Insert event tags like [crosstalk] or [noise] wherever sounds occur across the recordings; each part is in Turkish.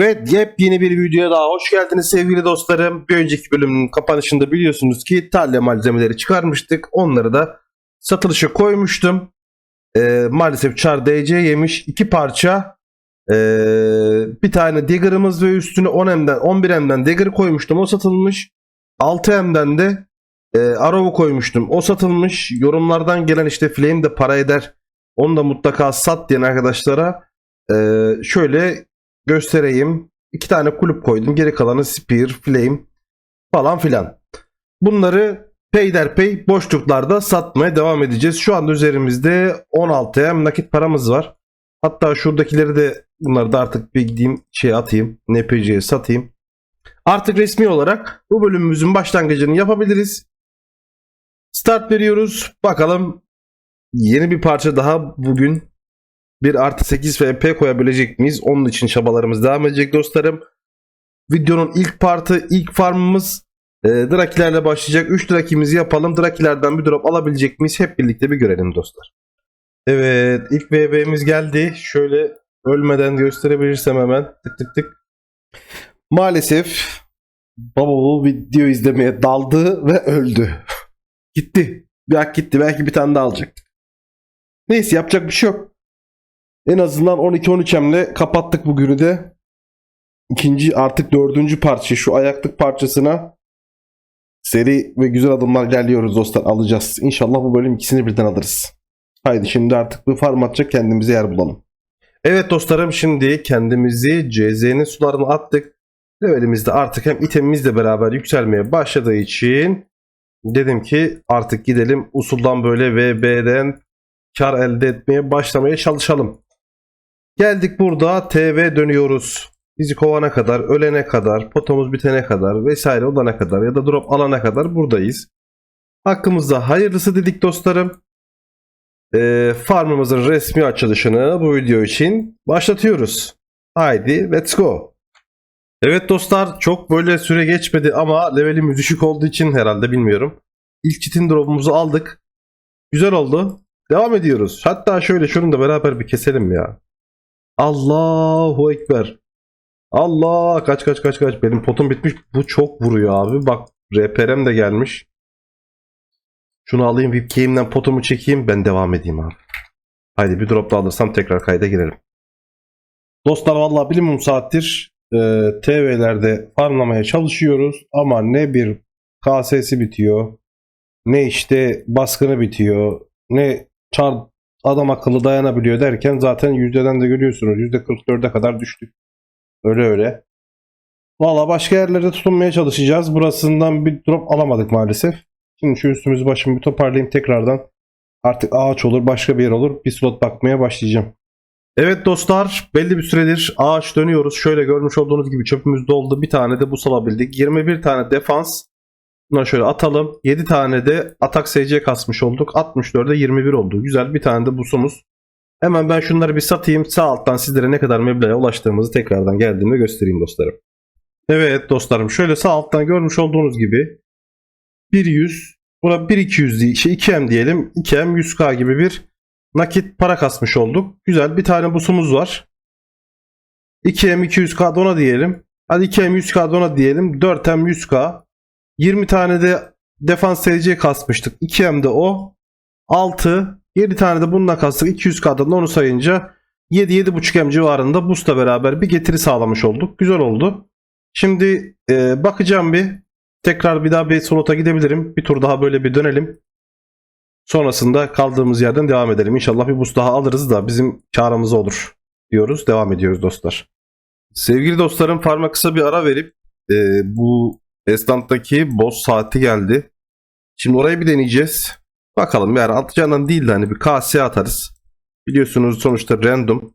Evet yepyeni bir videoya daha hoş geldiniz sevgili dostlarım. Bir önceki bölümün kapanışında biliyorsunuz ki talya malzemeleri çıkarmıştık. Onları da satılışa koymuştum. Ee, maalesef Char DC yemiş. iki parça ee, bir tane Dagger'ımız ve üstüne 10M'den 11M'den Dagger koymuştum. O satılmış. 6M'den de e, Arrow'u koymuştum. O satılmış. Yorumlardan gelen işte Flame de para eder. Onu da mutlaka sat diyen arkadaşlara ee, şöyle göstereyim. İki tane kulüp koydum. Geri kalanı Spear, Flame falan filan. Bunları peyderpey boşluklarda satmaya devam edeceğiz. Şu anda üzerimizde 16 M nakit paramız var. Hatta şuradakileri de bunları da artık bir gideyim şey atayım. NPC'ye satayım. Artık resmi olarak bu bölümümüzün başlangıcını yapabiliriz. Start veriyoruz. Bakalım yeni bir parça daha bugün bir artı 8 FP koyabilecek miyiz? Onun için çabalarımız devam edecek dostlarım. Videonun ilk partı, ilk farmımız e, Drakilerle başlayacak. 3 Drakimizi yapalım. Drakilerden bir drop alabilecek miyiz? Hep birlikte bir görelim dostlar. Evet ilk VB'miz geldi. Şöyle ölmeden gösterebilirsem hemen. Tık tık tık. Maalesef baba bu video izlemeye daldı ve öldü. [laughs] gitti. Bir hak gitti. Belki bir tane daha alacaktık. Neyse yapacak bir şey yok. En azından 12-13 emle kapattık bugünü de. İkinci artık dördüncü parça şu ayaklık parçasına seri ve güzel adımlar ilerliyoruz dostlar alacağız. İnşallah bu bölüm ikisini birden alırız. Haydi şimdi artık bir farm atacak kendimize yer bulalım. Evet dostlarım şimdi kendimizi CZ'nin sularına attık. Levelimizde artık hem itemimizle beraber yükselmeye başladığı için dedim ki artık gidelim usuldan böyle VB'den kar elde etmeye başlamaya çalışalım. Geldik burada TV dönüyoruz. Bizi kovana kadar, ölene kadar, potomuz bitene kadar vesaire olana kadar ya da drop alana kadar buradayız. Hakkımızda hayırlısı dedik dostlarım. Ee, farmımızın resmi açılışını bu video için başlatıyoruz. Haydi let's go. Evet dostlar çok böyle süre geçmedi ama levelimiz düşük olduğu için herhalde bilmiyorum. İlk çitin drop'umuzu aldık. Güzel oldu. Devam ediyoruz. Hatta şöyle şunu da beraber bir keselim ya. Allahu Ekber. Allah kaç kaç kaç kaç. Benim potum bitmiş. Bu çok vuruyor abi. Bak RPR'm de gelmiş. Şunu alayım VIP game'den potumu çekeyim. Ben devam edeyim abi. Haydi bir drop da alırsam tekrar kayda girelim. Dostlar vallahi bilimum saattir e, TV'lerde farmlamaya çalışıyoruz. Ama ne bir KS'si bitiyor. Ne işte baskını bitiyor. Ne çar adam akıllı dayanabiliyor derken zaten yüzdeden de görüyorsunuz. %44'e kadar düştük. Öyle öyle. Valla başka yerlerde tutunmaya çalışacağız. Burasından bir drop alamadık maalesef. Şimdi şu üstümüzü başımı bir toparlayayım tekrardan. Artık ağaç olur başka bir yer olur. Bir slot bakmaya başlayacağım. Evet dostlar belli bir süredir ağaç dönüyoruz. Şöyle görmüş olduğunuz gibi çöpümüz doldu. Bir tane de bus alabildik. 21 tane defans. Bunları şöyle atalım. 7 tane de atak SC kasmış olduk. 64'e 21 oldu. Güzel bir tane de busumuz. Hemen ben şunları bir satayım. Sağ alttan sizlere ne kadar meblağa ulaştığımızı tekrardan geldiğimde göstereyim dostlarım. Evet dostlarım şöyle sağ alttan görmüş olduğunuz gibi 100 buna 1200 değil şey 2M diyelim 2M 100k gibi bir nakit para kasmış olduk. Güzel bir tane busumuz var. 2M 200k dona diyelim. Hadi 2M 100k dona diyelim. 4M 100k. 20 tane de defans SC kasmıştık. 2M de o. 6 7 tane de bununla kastık. 200k'dan onu sayınca 7-7.5M civarında boost'la beraber bir getiri sağlamış olduk. Güzel oldu. Şimdi e, bakacağım bir. Tekrar bir daha bir slota gidebilirim. Bir tur daha böyle bir dönelim. Sonrasında kaldığımız yerden devam edelim. İnşallah bir boost daha alırız da bizim karımız olur diyoruz. Devam ediyoruz dostlar. Sevgili dostlarım farma kısa bir ara verip e, bu Estant'taki boss saati geldi. Şimdi orayı bir deneyeceğiz. Bakalım yani atacağından değil de hani bir KS atarız. Biliyorsunuz sonuçta random.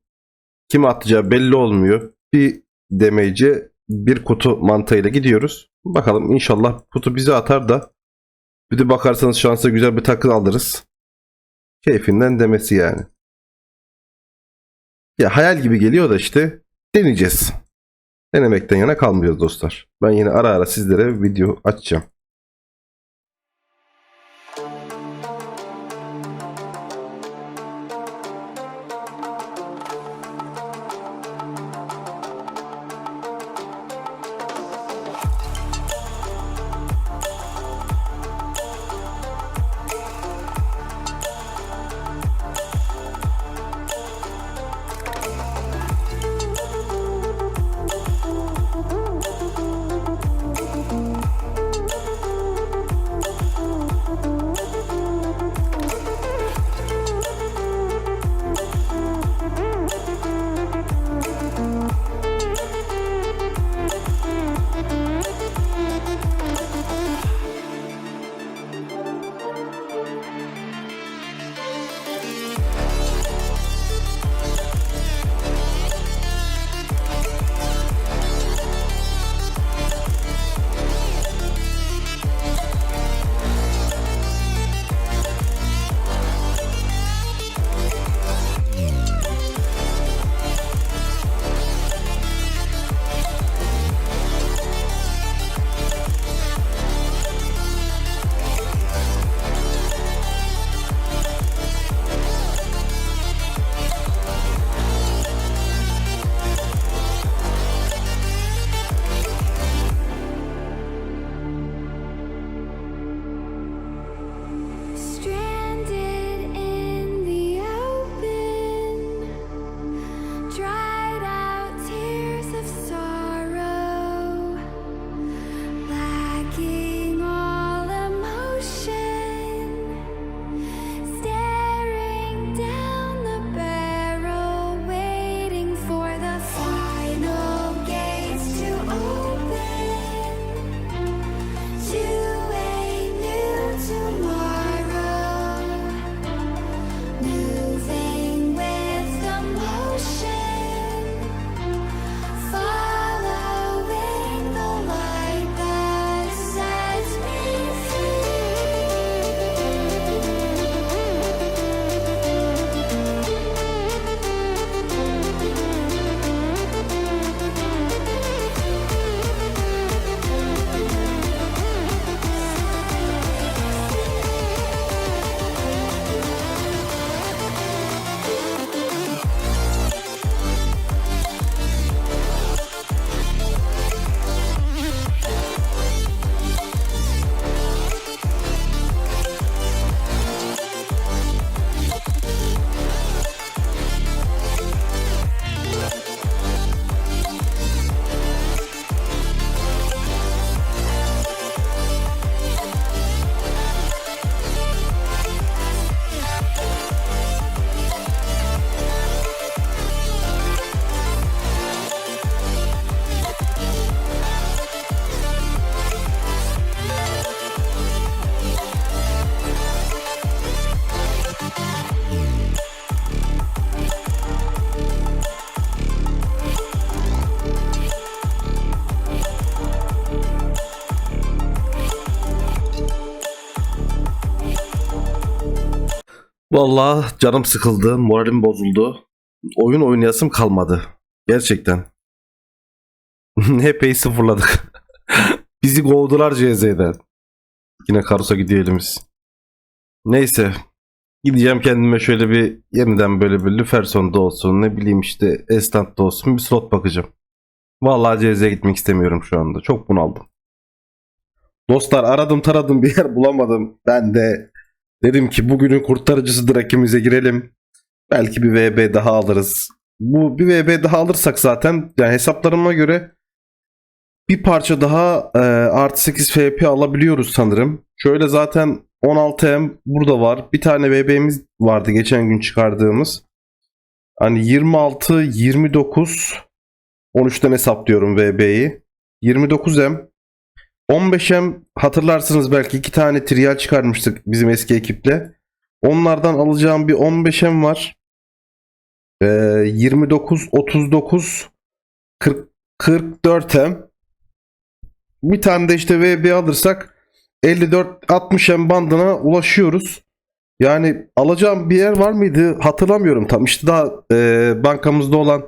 Kim atacağı belli olmuyor. Bir demeyece bir kutu mantığıyla gidiyoruz. Bakalım inşallah kutu bize atar da bir de bakarsanız şansa güzel bir takı alırız. Keyfinden demesi yani. Ya hayal gibi geliyor da işte deneyeceğiz. Denemekten yana kalmıyoruz dostlar. Ben yine ara ara sizlere video açacağım. Vallahi canım sıkıldı, moralim bozuldu. Oyun oynayasım kalmadı. Gerçekten. [laughs] Epey sıfırladık. [laughs] Bizi kovdular CZ'den. Yine Karus'a gidiyor elimiz. Neyse. Gideceğim kendime şöyle bir yeniden böyle bir Lüferson'da olsun ne bileyim işte Estant'da olsun bir slot bakacağım. Vallahi CZ'ye gitmek istemiyorum şu anda. Çok bunaldım. Dostlar aradım taradım bir yer bulamadım. Ben de dedim ki bugünün kurtarıcısı rakibimize girelim. Belki bir VB daha alırız. Bu bir VB daha alırsak zaten yani hesaplarıma göre bir parça daha e, artı 8 FP alabiliyoruz sanırım. Şöyle zaten 16M burada var. Bir tane VB'miz vardı geçen gün çıkardığımız. Hani 26, 29, 13'ten hesaplıyorum VB'yi. 29M, 15M hatırlarsınız belki iki tane trial çıkarmıştık bizim eski ekiple. Onlardan alacağım bir 15M var. Ee, 29, 39, 40, 44M. Bir tane de işte VB alırsak 54-60M bandına ulaşıyoruz. Yani alacağım bir yer var mıydı hatırlamıyorum tam. İşte daha e, bankamızda olan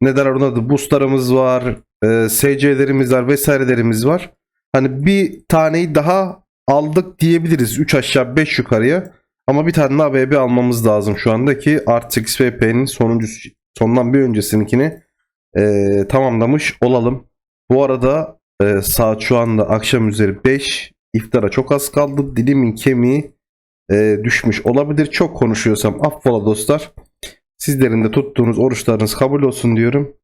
ne derler ona da boostlarımız var, e, SC'lerimiz var vesairelerimiz var. Hani bir taneyi daha aldık diyebiliriz 3 aşağı 5 yukarıya. Ama bir tane daha VB almamız lazım şu andaki Art 8VP'nin sonuncusu sondan bir öncesininkini e, tamamlamış olalım. Bu arada e, saat şu anda akşam üzeri 5 iftara çok az kaldı. Dilimin kemiği e, düşmüş olabilir. Çok konuşuyorsam affola dostlar. Sizlerin de tuttuğunuz oruçlarınız kabul olsun diyorum.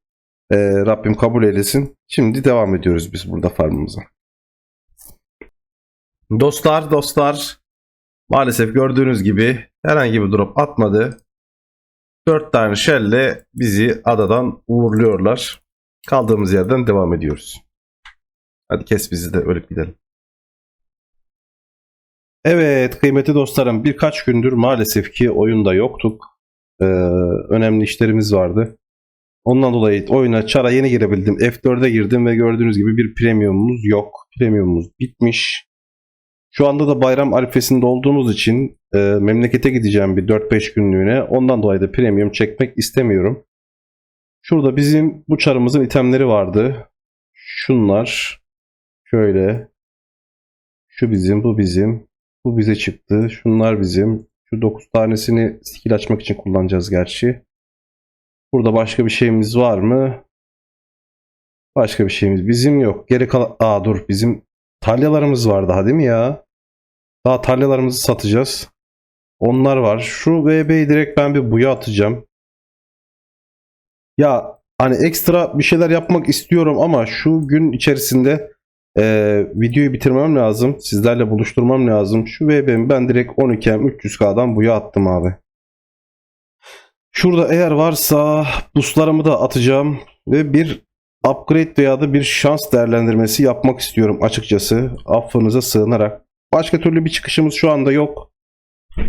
E, Rabbim kabul eylesin. Şimdi devam ediyoruz biz burada farmımıza. Dostlar dostlar maalesef gördüğünüz gibi herhangi bir drop atmadı. 4 tane shell'le bizi adadan uğurluyorlar. Kaldığımız yerden devam ediyoruz. Hadi kes bizi de ölüp gidelim. Evet kıymetli dostlarım birkaç gündür maalesef ki oyunda yoktuk. Ee, önemli işlerimiz vardı. Ondan dolayı oyuna çara yeni girebildim. F4'e girdim ve gördüğünüz gibi bir premiumumuz yok. Premiumumuz bitmiş. Şu anda da bayram arifesinde olduğumuz için e, memlekete gideceğim bir 4-5 günlüğüne. Ondan dolayı da premium çekmek istemiyorum. Şurada bizim bu çarımızın itemleri vardı. Şunlar. Şöyle. Şu bizim, bu bizim. Bu bize çıktı. Şunlar bizim. Şu 9 tanesini skill açmak için kullanacağız gerçi. Burada başka bir şeyimiz var mı? Başka bir şeyimiz bizim yok. Geri kalan... Aa dur bizim talyalarımız var daha değil mi ya? Daha talyalarımızı satacağız. Onlar var. Şu VB'yi direkt ben bir buya atacağım. Ya hani ekstra bir şeyler yapmak istiyorum ama şu gün içerisinde ee, videoyu bitirmem lazım. Sizlerle buluşturmam lazım. Şu VB'mi ben direkt 12M 300K'dan buya attım abi. Şurada eğer varsa buslarımı da atacağım ve bir upgrade veya da bir şans değerlendirmesi yapmak istiyorum açıkçası. Affınıza sığınarak. Başka türlü bir çıkışımız şu anda yok.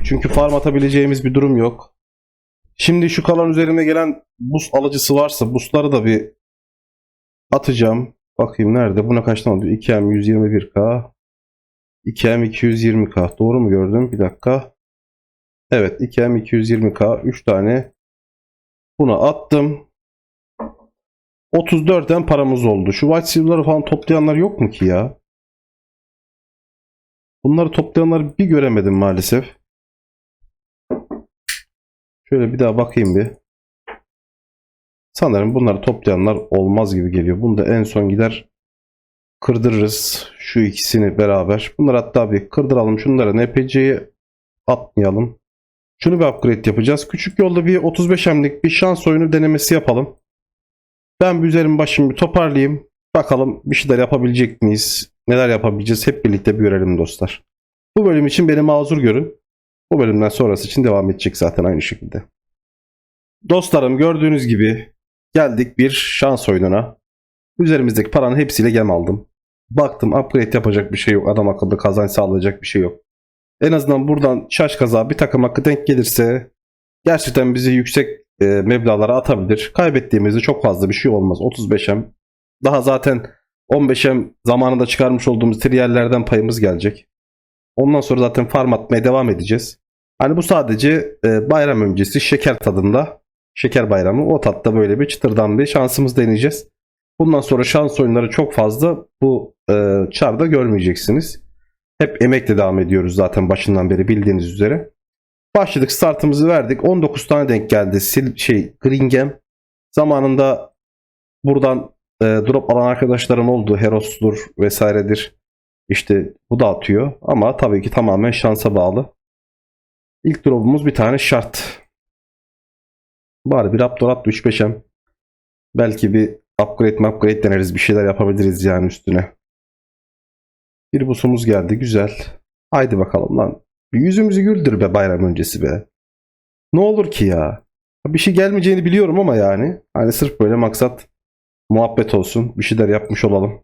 Çünkü farm atabileceğimiz bir durum yok. Şimdi şu kalan üzerine gelen bus alıcısı varsa busları da bir atacağım. Bakayım nerede? Buna kaçtan alıyor? 2M 121K. 2M 220K. Doğru mu gördüm? Bir dakika. Evet 2M 220K. 3 tane. Buna attım. 34'ten paramız oldu. Şu White Silver'ları falan toplayanlar yok mu ki ya? Bunları toplayanları bir göremedim maalesef. Şöyle bir daha bakayım bir. Sanırım bunları toplayanlar olmaz gibi geliyor. Bunu da en son gider kırdırırız. Şu ikisini beraber. Bunları hatta bir kırdıralım. Şunları NPC'ye atmayalım. Şunu bir upgrade yapacağız. Küçük yolda bir 35 emlik bir şans oyunu denemesi yapalım. Ben bir üzerim başımı bir toparlayayım. Bakalım bir şeyler yapabilecek miyiz? Neler yapabileceğiz? Hep birlikte bir görelim dostlar. Bu bölüm için beni mazur görün. Bu bölümden sonrası için devam edecek zaten aynı şekilde. Dostlarım gördüğünüz gibi geldik bir şans oyununa. Üzerimizdeki paranın hepsiyle gem aldım. Baktım upgrade yapacak bir şey yok. Adam akıllı kazanç sağlayacak bir şey yok. En azından buradan şaş kaza bir takım hakkı denk gelirse gerçekten bizi yüksek e, meblağlara atabilir. Kaybettiğimizde çok fazla bir şey olmaz. 35M. Daha zaten 15M zamanında çıkarmış olduğumuz triyerlerden payımız gelecek. Ondan sonra zaten farm atmaya devam edeceğiz. Hani bu sadece e, bayram öncesi şeker tadında. Şeker bayramı. O tatta böyle bir çıtırdan bir şansımız deneyeceğiz. Bundan sonra şans oyunları çok fazla bu e, çarda görmeyeceksiniz. Hep emekle devam ediyoruz zaten başından beri bildiğiniz üzere. Başladık startımızı verdik. 19 tane denk geldi. Sil, şey Gringem. Zamanında buradan e, drop alan arkadaşlarım oldu. Heros'tur vesairedir. İşte bu da atıyor. Ama tabii ki tamamen şansa bağlı. İlk drop'umuz bir tane şart. Bari bir Raptor at 3-5'em. Belki bir upgrade upgrade deneriz. Bir şeyler yapabiliriz yani üstüne. Bir busumuz geldi. Güzel. Haydi bakalım lan. Bir yüzümüzü güldür be bayram öncesi be. Ne olur ki ya. Bir şey gelmeyeceğini biliyorum ama yani. Hani sırf böyle maksat muhabbet olsun. Bir şeyler yapmış olalım.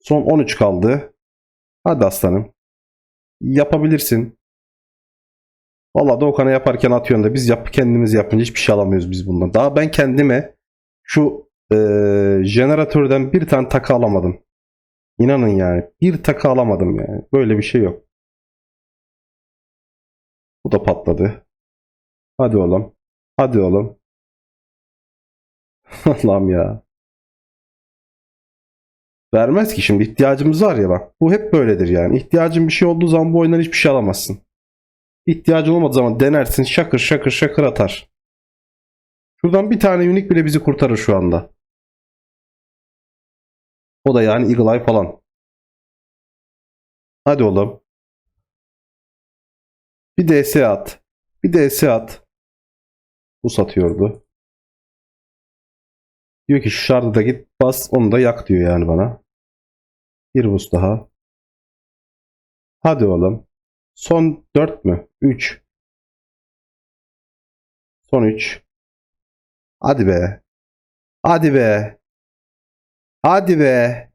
Son 13 kaldı. Hadi aslanım. Yapabilirsin. Vallahi Doğukan'a yaparken atıyorsun da biz yap, kendimiz yapınca hiçbir şey alamıyoruz biz bundan. Daha ben kendime şu eee, jeneratörden bir tane takı alamadım. İnanın yani. Bir takı alamadım yani. Böyle bir şey yok. Bu da patladı. Hadi oğlum. Hadi oğlum. [laughs] Allah'ım ya. Vermez ki şimdi ihtiyacımız var ya bak. Bu hep böyledir yani. İhtiyacın bir şey olduğu zaman bu oyundan hiçbir şey alamazsın. İhtiyacın olmadığı zaman denersin şakır şakır şakır atar. Şuradan bir tane unik bile bizi kurtarır şu anda. O da yani Eagle Eye falan. Hadi oğlum. Bir DS at. Bir DS at. Bu satıyordu. Diyor ki şu şardı da git bas onu da yak diyor yani bana. Bir bus daha. Hadi oğlum. Son 4 mü? 3. Son 3. Hadi be. Hadi be. Hadi be.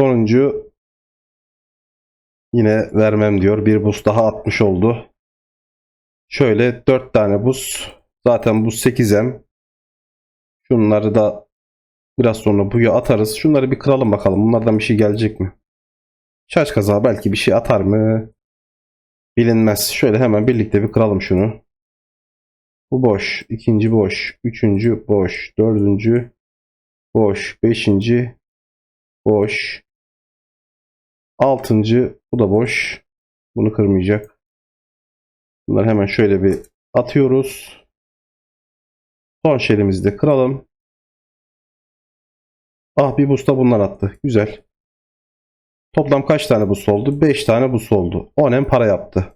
Sonuncu yine vermem diyor. Bir bus daha atmış oldu. Şöyle 4 tane bus. Zaten bu 8M. Şunları da biraz sonra buya atarız. Şunları bir kıralım bakalım. Bunlardan bir şey gelecek mi? Şaş kaza belki bir şey atar mı? Bilinmez. Şöyle hemen birlikte bir kıralım şunu. Bu boş. ikinci boş. Üçüncü boş. Dördüncü boş. Beşinci boş. Altıncı bu da boş. Bunu kırmayacak. Bunları hemen şöyle bir atıyoruz. Son şerimizi de kıralım. Ah bir busta bunlar attı. Güzel. Toplam kaç tane bus oldu? 5 tane bus oldu. 10 hem para yaptı.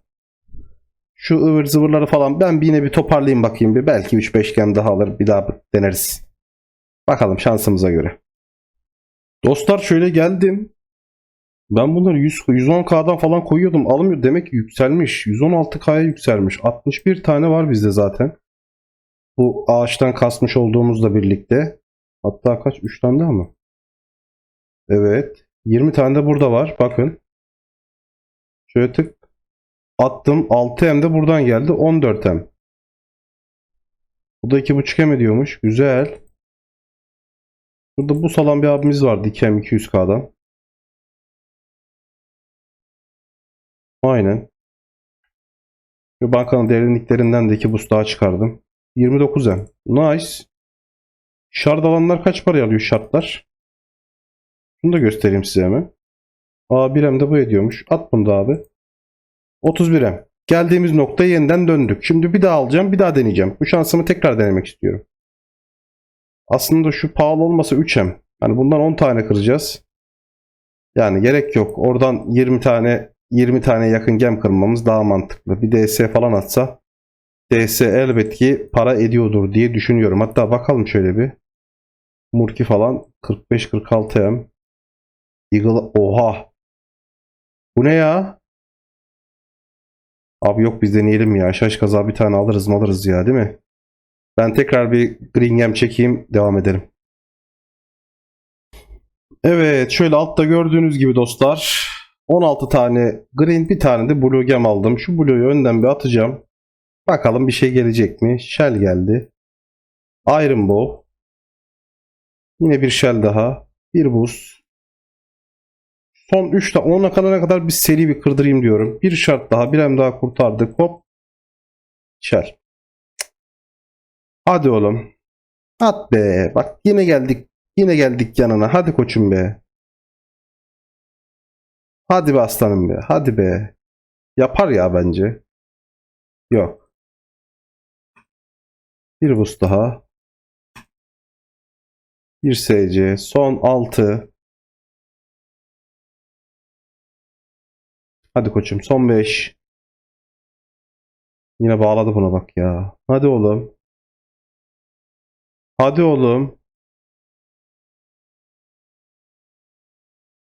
Şu ıvır zıvırları falan ben bir yine bir toparlayayım bakayım bir. Belki 3-5 gem daha alır bir daha deneriz. Bakalım şansımıza göre. Dostlar şöyle geldim. Ben bunları 100, 110K'dan falan koyuyordum. Almıyor. Demek ki yükselmiş. 116K'ya yükselmiş. 61 tane var bizde zaten. Bu ağaçtan kasmış olduğumuzla birlikte. Hatta kaç? 3 tane daha mı? Evet. 20 tane de burada var. Bakın. Şöyle tık attım. 6M de buradan geldi. 14M. Bu da 2.5M ediyormuş. Güzel. Burada bu salan bir abimiz vardı. 2M 200K'dan. Aynen. Şu bankanın derinliklerinden de 2 boost daha çıkardım. 29M. Nice. Şard alanlar kaç para alıyor şartlar? Şunu da göstereyim size hemen. Aa 1M de bu ediyormuş. At bunu da abi. 31M. Geldiğimiz noktaya yeniden döndük. Şimdi bir daha alacağım. Bir daha deneyeceğim. Bu şansımı tekrar denemek istiyorum. Aslında şu pahalı olmasa 3M. Yani bundan 10 tane kıracağız. Yani gerek yok. Oradan 20 tane 20 tane yakın gem kırmamız daha mantıklı. Bir DS falan atsa DS elbet ki para ediyordur diye düşünüyorum. Hatta bakalım şöyle bir. Murki falan 45-46M. Eagle oha. Bu ne ya? Abi yok biz deneyelim ya. Şaş kaza bir tane alırız mı alırız ya değil mi? Ben tekrar bir Green Gem çekeyim. Devam edelim. Evet şöyle altta gördüğünüz gibi dostlar. 16 tane green bir tane de blue gem aldım. Şu blue'yu önden bir atacağım. Bakalım bir şey gelecek mi? Shell geldi. Iron Bow. Yine bir shell daha. Bir buz. Son 3 tane 10'a kalana kadar bir seri bir kırdırayım diyorum. Bir şart daha bir hem daha kurtardık. Hop. Şer. Hadi oğlum. At be. Bak yine geldik. Yine geldik yanına. Hadi koçum be. Hadi be aslanım be. Hadi be. Yapar ya bence. Yok. Bir bus daha. Bir SC. Son 6. Hadi koçum. Son 5. Yine bağladı buna bak ya. Hadi oğlum. Hadi oğlum.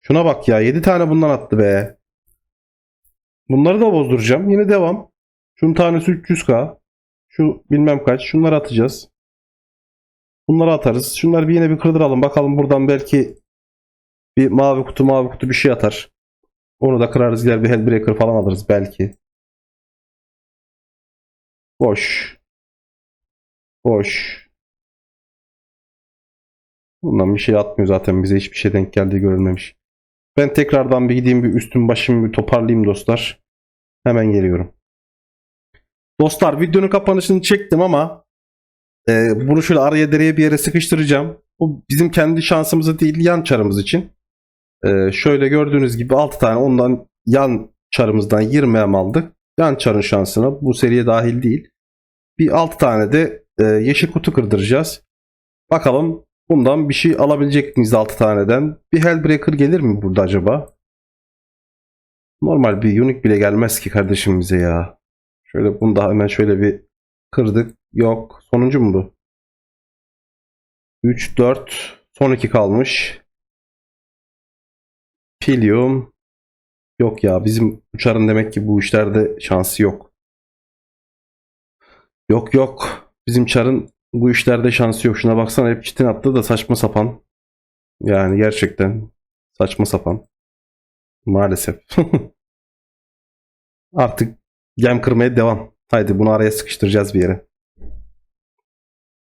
Şuna bak ya. 7 tane bundan attı be. Bunları da bozduracağım. Yine devam. Şunun tanesi 300k. Şu bilmem kaç. Şunları atacağız. Bunları atarız. Şunları bir yine bir kırdıralım. Bakalım buradan belki bir mavi kutu mavi kutu bir şey atar. Onu da kırarız. Gider bir Hellbreaker falan alırız belki. Boş. Boş. Bundan bir şey atmıyor zaten. Bize hiçbir şey denk geldiği görülmemiş. Ben tekrardan bir gideyim bir üstüm başımı bir toparlayayım dostlar. Hemen geliyorum. Dostlar videonun kapanışını çektim ama e, bunu şöyle araya dereye bir yere sıkıştıracağım. Bu bizim kendi şansımızı değil yan çarımız için. E, şöyle gördüğünüz gibi 6 tane ondan yan çarımızdan 20 em aldık. Yan çarın şansına bu seriye dahil değil. Bir 6 tane de e, yeşil kutu kırdıracağız. Bakalım bundan bir şey alabilecek miyiz 6 taneden? Bir Hellbreaker gelir mi burada acaba? Normal bir unique bile gelmez ki kardeşim bize ya. Şöyle bunu da hemen şöyle bir kırdık. Yok. Sonuncu mu bu? 3, 4. Son 2 kalmış. Pilium. Yok ya bizim uçarın demek ki bu işlerde şansı yok. Yok yok. Bizim çarın bu işlerde şansı yok. Şuna baksana hep çitin attı da saçma sapan. Yani gerçekten saçma sapan. Maalesef. [laughs] Artık gem kırmaya devam. Haydi bunu araya sıkıştıracağız bir yere.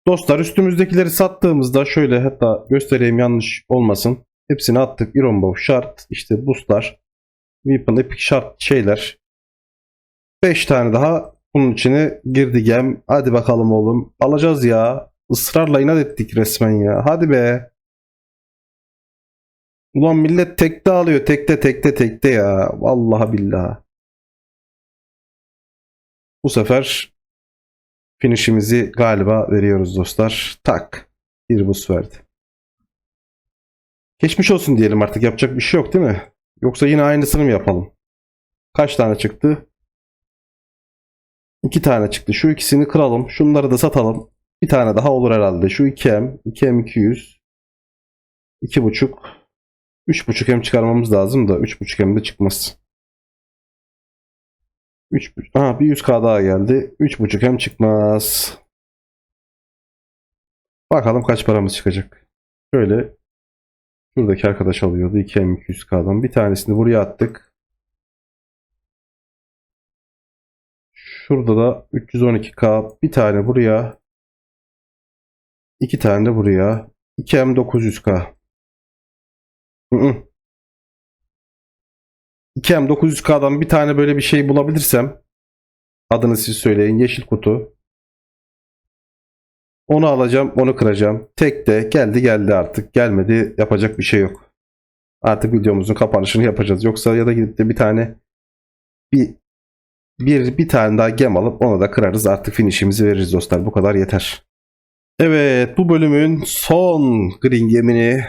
Dostlar üstümüzdekileri sattığımızda şöyle hatta göstereyim yanlış olmasın. Hepsini attık. Iron Bow şart. işte boostlar. Weapon Epic şart şeyler. 5 tane daha bunun içine girdi gem. Hadi bakalım oğlum. Alacağız ya. Israrla inat ettik resmen ya. Hadi be. Ulan millet tekte alıyor. Tekte tekte tekte ya. Vallahi billahi. Bu sefer finishimizi galiba veriyoruz dostlar. Tak. Bir bus verdi. Geçmiş olsun diyelim artık. Yapacak bir şey yok değil mi? Yoksa yine aynısını mı yapalım? Kaç tane çıktı? İki tane çıktı. Şu ikisini kıralım. Şunları da satalım. Bir tane daha olur herhalde. Şu 2M. 2M 200. 2.5. 3.5 M çıkarmamız lazım da 3.5 M de çıkmaz. 3, aha bir 100k daha geldi. 3.5 hem çıkmaz. Bakalım kaç paramız çıkacak. Şöyle şuradaki arkadaş alıyordu 2 hem 200k'dan. Bir tanesini buraya attık. Şurada da 312k bir tane buraya. iki tane de buraya. 2 hem 900k. Hı -hı. 2M 900K'dan bir tane böyle bir şey bulabilirsem adını siz söyleyin. Yeşil kutu. Onu alacağım, onu kıracağım. Tek de geldi geldi artık. Gelmedi yapacak bir şey yok. Artık videomuzun kapanışını yapacağız. Yoksa ya da gidip de bir tane bir bir bir tane daha gem alıp onu da kırarız. Artık finishimizi veririz dostlar. Bu kadar yeter. Evet bu bölümün son green gemini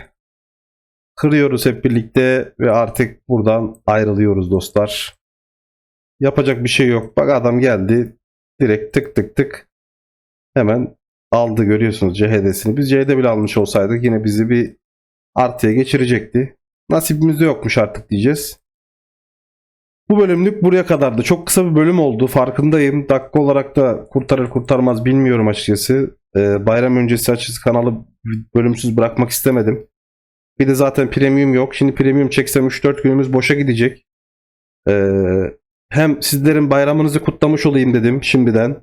kırıyoruz hep birlikte ve artık buradan ayrılıyoruz dostlar. Yapacak bir şey yok. Bak adam geldi. Direkt tık tık tık hemen aldı görüyorsunuz CHD'sini. Biz CHD bile almış olsaydık yine bizi bir artıya geçirecekti. Nasibimizde yokmuş artık diyeceğiz. Bu bölümlük buraya kadardı. Çok kısa bir bölüm oldu. Farkındayım. Dakika olarak da kurtarır kurtarmaz bilmiyorum açıkçası. Ee, bayram öncesi açıkçası kanalı bölümsüz bırakmak istemedim. Bir de zaten premium yok. Şimdi premium çeksem 3-4 günümüz boşa gidecek. Ee, hem sizlerin bayramınızı kutlamış olayım dedim şimdiden.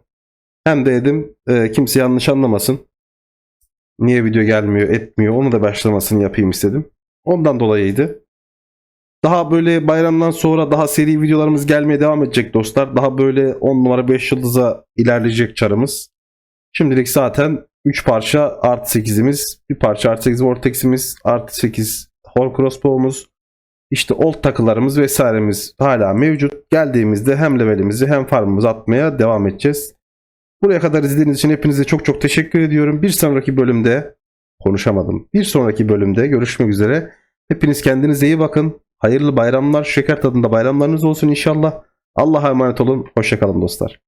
Hem de dedim e, kimse yanlış anlamasın. Niye video gelmiyor etmiyor onu da başlamasını yapayım istedim. Ondan dolayıydı. Daha böyle bayramdan sonra daha seri videolarımız gelmeye devam edecek dostlar. Daha böyle 10 numara 5 yıldıza ilerleyecek çarımız. Şimdilik zaten 3 parça artı 8'imiz, bir parça artı 8 Vortex'imiz, artı 8 Hor Crossbow'umuz, işte old takılarımız vesairemiz hala mevcut. Geldiğimizde hem levelimizi hem farmımızı atmaya devam edeceğiz. Buraya kadar izlediğiniz için hepinize çok çok teşekkür ediyorum. Bir sonraki bölümde konuşamadım. Bir sonraki bölümde görüşmek üzere. Hepiniz kendinize iyi bakın. Hayırlı bayramlar, şeker tadında bayramlarınız olsun inşallah. Allah'a emanet olun. Hoşçakalın dostlar.